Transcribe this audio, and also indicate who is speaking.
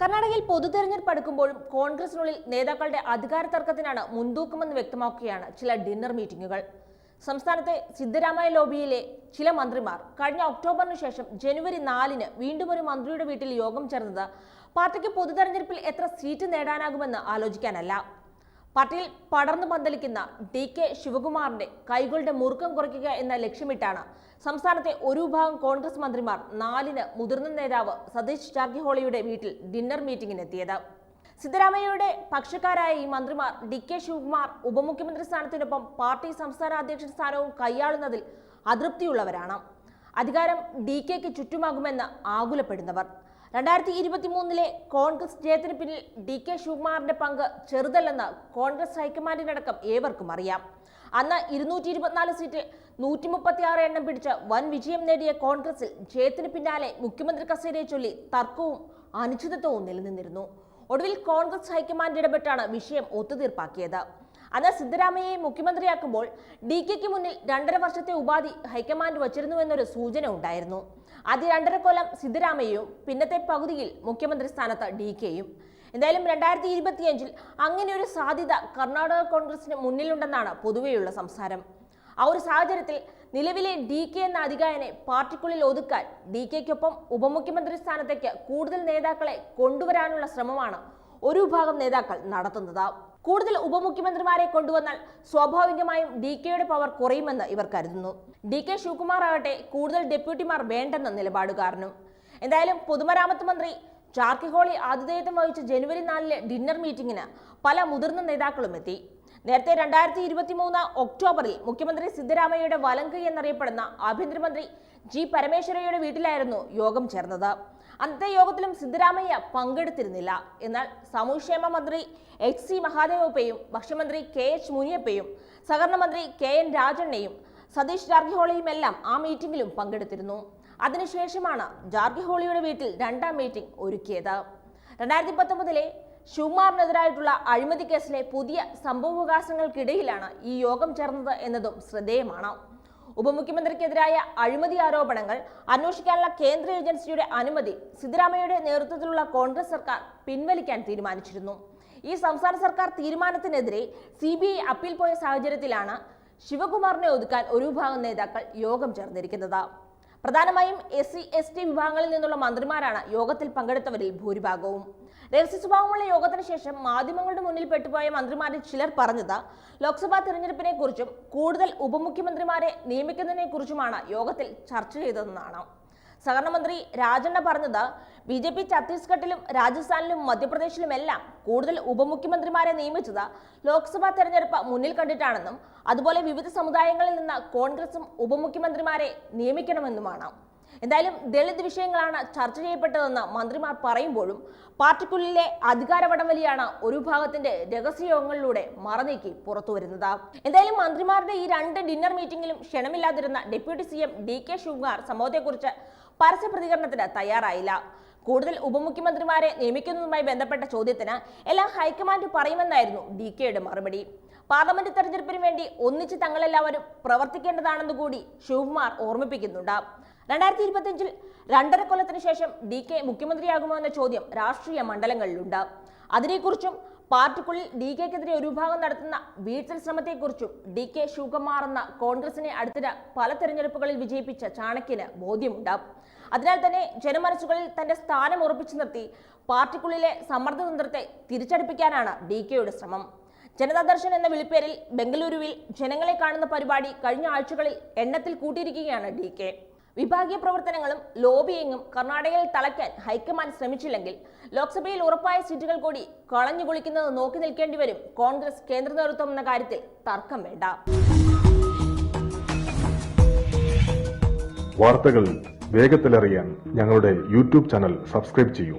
Speaker 1: കർണാടകയിൽ പൊതുതെരഞ്ഞെടുപ്പ് അടുക്കുമ്പോഴും കോൺഗ്രസിനുള്ളിൽ നേതാക്കളുടെ അധികാര തർക്കത്തിനാണ് മുൻതൂക്കമെന്ന് വ്യക്തമാക്കുകയാണ് ചില ഡിന്നർ മീറ്റിംഗുകൾ സംസ്ഥാനത്തെ സിദ്ധരാമയ്യ ലോബിയിലെ ചില മന്ത്രിമാർ കഴിഞ്ഞ ഒക്ടോബറിന് ശേഷം ജനുവരി നാലിന് വീണ്ടും ഒരു മന്ത്രിയുടെ വീട്ടിൽ യോഗം ചേർന്നത് പാർട്ടിക്ക് പൊതുതെരഞ്ഞെടുപ്പിൽ എത്ര സീറ്റ് നേടാനാകുമെന്ന് ആലോചിക്കാനല്ല. പാർട്ടിയിൽ പടർന്നു പന്തലിക്കുന്ന ഡി കെ ശിവകുമാറിന്റെ കൈകളുടെ മുറുക്കം കുറയ്ക്കുക എന്ന ലക്ഷ്യമിട്ടാണ് സംസ്ഥാനത്തെ ഒരു വിഭാഗം കോൺഗ്രസ് മന്ത്രിമാർ നാലിന് മുതിർന്ന നേതാവ് സതീഷ് ജാർക്കിഹോളിയുടെ വീട്ടിൽ ഡിന്നർ മീറ്റിംഗിനെത്തിയത്. സിദ്ധരാമയ്യയുടെ പക്ഷക്കാരായ ഈ മന്ത്രിമാർ ഡി കെ ശിവകുമാർ ഉപമുഖ്യമന്ത്രി സ്ഥാനത്തിനൊപ്പം പാർട്ടി സംസ്ഥാന അധ്യക്ഷ സ്ഥാനവും കൈയാളുന്നതിൽ അതൃപ്തിയുള്ളവരാണ്. അധികാരം ഡി കെക്ക് ചുറ്റുമാകുമെന്ന് ആകുലപ്പെടുന്നവർ. രണ്ടായിരത്തി ഇരുപത്തി മൂന്നിലെ കോൺഗ്രസ് ജയത്തിന് പിന്നിൽ ഡി കെ ശിവകുമാറിന്റെ പങ്ക് ചെറുതല്ലെന്ന് കോൺഗ്രസ് ഹൈക്കമാൻഡിനടക്കം ഏവർക്കും അറിയാം. അന്ന് ഇരുന്നൂറ്റി ഇരുപത്തിനാല് സീറ്റിൽ നൂറ്റി മുപ്പത്തി ആറ് എണ്ണം പിടിച്ച് വൻ വിജയം നേടിയ കോൺഗ്രസിൽ ജയത്തിന് പിന്നാലെ മുഖ്യമന്ത്രി കസേരയെ ചൊല്ലി തർക്കവും അനിശ്ചിതത്വവും നിലനിന്നിരുന്നു. ഒടുവിൽ കോൺഗ്രസ് ഹൈക്കമാൻഡ് ഇടപെട്ടാണ് വിഷയം ഒത്തുതീർപ്പാക്കിയത്. അന്ന് സിദ്ധരാമയ്യയെ മുഖ്യമന്ത്രിയാക്കുമ്പോൾ ഡി കെക്ക് മുന്നിൽ രണ്ടര വർഷത്തെ ഉപാധി ഹൈക്കമാൻഡ് വച്ചിരുന്നു എന്നൊരു സൂചന ഉണ്ടായിരുന്നു. ആദ്യ രണ്ടര കൊല്ലം സിദ്ധരാമയ്യയും പിന്നത്തെ പകുതിയിൽ മുഖ്യമന്ത്രി സ്ഥാനത്ത് ഡി കെയും. എന്തായാലും രണ്ടായിരത്തി ഇരുപത്തിയഞ്ചിൽ അങ്ങനെ ഒരു സാധ്യത കർണാടക കോൺഗ്രസിന് മുന്നിലുണ്ടെന്നാണ് പൊതുവെയുള്ള സംസാരം. ആ ഒരു സാഹചര്യത്തിൽ നിലവിലെ ഡി കെ എന്ന അധികാരനെ പാർട്ടിക്കുള്ളിൽ ഒതുക്കാൻ ഡി കെക്കൊപ്പം ഉപമുഖ്യമന്ത്രി സ്ഥാനത്തേക്ക് കൂടുതൽ നേതാക്കളെ കൊണ്ടുവരാനുള്ള ശ്രമമാണ് ഒരു വിഭാഗം നേതാക്കൾ നടത്തുന്നത്. കൂടുതൽ ഉപമുഖ്യമന്ത്രിമാരെ കൊണ്ടുവന്നാൽ സ്വാഭാവികമായും ഡി കെയുടെ പവർ കുറയുമെന്ന് ഇവർ കരുതുന്നു. ഡി കെ ശിവകുമാർ ആവട്ടെ കൂടുതൽ ഡെപ്യൂട്ടിമാർ വേണ്ടെന്ന നിലപാടുകാരനും. എന്തായാലും പൊതുമരാമത്ത് മന്ത്രി ചാർക്കിഹോളി ആതിഥേയത്വം വഹിച്ച ജനുവരി നാലിലെ ഡിന്നർ മീറ്റിംഗിന് പല മുതിർന്ന നേതാക്കളും എത്തി. നേരത്തെ രണ്ടായിരത്തി ഇരുപത്തി മൂന്ന് ഒക്ടോബറിൽ മുഖ്യമന്ത്രി സിദ്ധരാമയ്യയുടെ വലങ്കൈ എന്നറിയപ്പെടുന്ന ആഭ്യന്തരമന്ത്രി ജി പരമേശ്വരയുടെ വീട്ടിലായിരുന്നു യോഗം ചേർന്നത്. അന്നത്തെ യോഗത്തിലും സിദ്ധരാമയ്യ പങ്കെടുത്തിരുന്നില്ല. എന്നാൽ സാമൂഹ്യക്ഷേമ മന്ത്രി എച്ച് സി മഹാദേവപ്പയും ഭക്ഷ്യമന്ത്രി കെ എച്ച് മുനിയപ്പയും സഹകരണ മന്ത്രി കെ എൻ രാജണ്ണയും സതീഷ് ജാർഗിഹോളിയും എല്ലാം ആ മീറ്റിംഗിലും പങ്കെടുത്തിരുന്നു. അതിനുശേഷമാണ് ജാർഗിഹോളിയുടെ വീട്ടിൽ രണ്ടാം മീറ്റിംഗ് ഒരുക്കിയത്. രണ്ടായിരത്തി പത്തൊമ്പതിലെ ശിവകുമാറിനെതിരായിട്ടുള്ള അഴിമതി കേസിലെ പുതിയ സംഭവവികാസങ്ങൾക്കിടയിലാണ് ഈ യോഗം ചേർന്നത് എന്നതും ശ്രദ്ധേയമാണ്. ഉപമുഖ്യമന്ത്രിക്കെതിരായ അഴിമതി ആരോപണങ്ങൾ അന്വേഷിക്കാനുള്ള കേന്ദ്ര ഏജൻസിയുടെ അനുമതി സിദ്ധരാമയ്യയുടെ നേതൃത്വത്തിലുള്ള കോൺഗ്രസ് സർക്കാർ പിൻവലിക്കാൻ തീരുമാനിച്ചിരുന്നു. ഈ സംസ്ഥാന സർക്കാർ തീരുമാനത്തിനെതിരെ സി ബി ഐ അപ്പീൽ പോയ സാഹചര്യത്തിലാണ് ശിവകുമാറിനെ ഒതുക്കാൻ ഒരു വിഭാഗം നേതാക്കൾ യോഗം ചേർന്നിരിക്കുന്നത്. പ്രധാനമായും എസ് സി എസ് ടി വിഭാഗങ്ങളിൽ നിന്നുള്ള മന്ത്രിമാരാണ് യോഗത്തിൽ പങ്കെടുത്തവരിൽ ഭൂരിഭാഗവും. രഹസ്യ സ്വഭാവമുള്ള യോഗത്തിന് ശേഷം മാധ്യമങ്ങളുടെ മുന്നിൽ പെട്ടുപോയ മന്ത്രിമാരിൽ ചിലർ പറഞ്ഞത് ലോക്സഭാ തിരഞ്ഞെടുപ്പിനെ കുറിച്ചും കൂടുതൽ ഉപമുഖ്യമന്ത്രിമാരെ നിയമിക്കുന്നതിനെ കുറിച്ചുമാണ് യോഗത്തിൽ ചർച്ച ചെയ്തതെന്നാണ്. സഹകരണ മന്ത്രി രാജണ്ണ പറഞ്ഞത് ബി ജെ പി ഛത്തീസ്ഗഡിലും രാജസ്ഥാനിലും മധ്യപ്രദേശിലുമെല്ലാം കൂടുതൽ ഉപമുഖ്യമന്ത്രിമാരെ നിയമിച്ചത് ലോക്സഭാ തെരഞ്ഞെടുപ്പ് മുന്നിൽ കണ്ടിട്ടാണെന്നും അതുപോലെ വിവിധ സമുദായങ്ങളിൽ നിന്ന് കോൺഗ്രസും ഉപമുഖ്യമന്ത്രിമാരെ നിയമിക്കണമെന്നുമാണ്. എന്തായാലും ദളിത് വിഷയങ്ങളാണ് ചർച്ച ചെയ്യപ്പെട്ടതെന്ന് മന്ത്രിമാർ പറയുമ്പോഴും പാർട്ടിക്കുള്ളിലെ അധികാര വടംവലിയാണ് ഒരു വിഭാഗത്തിന്റെ രഹസ്യയോഗങ്ങളിലൂടെ മറനീക്കി പുറത്തു വരുന്നത്. എന്തായാലും മന്ത്രിമാരുടെ ഈ രണ്ട് ഡിന്നർ മീറ്റിംഗിലും ക്ഷണമില്ലാതിരുന്ന deputy C M D K Shivakumar സംഭവത്തെക്കുറിച്ച് പരസ്യ പ്രതികരണത്തിന് തയ്യാറായില്ല. കൂടുതൽ ഉപമുഖ്യമന്ത്രിമാരെ നിയമിക്കുന്നതുമായി ബന്ധപ്പെട്ട ചോദ്യത്തിന് എല്ലാം ഹൈക്കമാൻഡ് പറയുമെന്നായിരുന്നു ഡി കെയുടെ മറുപടി. പാർലമെന്റ് തെരഞ്ഞെടുപ്പിന് വേണ്ടി ഒന്നിച്ച് തങ്ങളെല്ലാവരും പ്രവർത്തിക്കേണ്ടതാണെന്ന് കൂടി ശിവകുമാർ ഓർമ്മിപ്പിക്കുന്നുണ്ട്. രണ്ടായിരത്തി ഇരുപത്തിയഞ്ചിൽ രണ്ടര കൊല്ലത്തിന് ശേഷം ഡി കെ മുഖ്യമന്ത്രിയാകുമോ എന്ന ചോദ്യം രാഷ്ട്രീയ മണ്ഡലങ്ങളിലുണ്ട്. അതിനെക്കുറിച്ചും പാർട്ടിക്കുള്ളിൽ ഡി കെക്കെതിരെ ഒരു വിഭാഗം നടത്തുന്ന വീഴ്ചൽ ശ്രമത്തെക്കുറിച്ചും ഡി കെ ശിവകുമാർ എന്ന കോൺഗ്രസിനെ അടുത്തിടെ പല തെരഞ്ഞെടുപ്പുകളിൽ വിജയിപ്പിച്ച ചാണക്യന് ബോധ്യമുണ്ട്. അതിനാൽ തന്നെ ജനമനസ്സുകളിൽ തന്റെ സ്ഥാനം ഉറപ്പിച്ചു നിർത്തി പാർട്ടിക്കുള്ളിലെ സമ്മർദ്ദതന്ത്രത്തെ തിരിച്ചടിപ്പിക്കാനാണ് ഡി കെയുടെ ശ്രമം. ജനതാദർശൻ എന്ന വിളിപ്പേരിൽ ബംഗളൂരുവിൽ ജനങ്ങളെ കാണുന്ന പരിപാടി കഴിഞ്ഞ ആഴ്ചകളിൽ എണ്ണത്തിൽ കൂട്ടിയിരിക്കുകയാണ് ഡി കെ. വിഭാഗീയ പ്രവർത്തനങ്ങളും ലോബിയിങ്ങും കർണാടകയിൽ തളയ്ക്കാൻ ഹൈക്കമാൻഡ് ശ്രമിച്ചില്ലെങ്കിൽ ലോക്സഭയിൽ ഉറപ്പായ സീറ്റുകൾ കൂടി കളഞ്ഞു കുളിക്കുന്നത് നോക്കി നിൽക്കേണ്ടി വരും. കോൺഗ്രസ് കേന്ദ്ര നേതൃത്വം എന്ന കാര്യത്തിൽ തർക്കം വേണ്ട.
Speaker 2: വാർത്തകൾ വേഗത്തിലറിയാൻ ഞങ്ങളുടെ യൂട്യൂബ് ചാനൽ സബ്സ്ക്രൈബ് ചെയ്യൂ.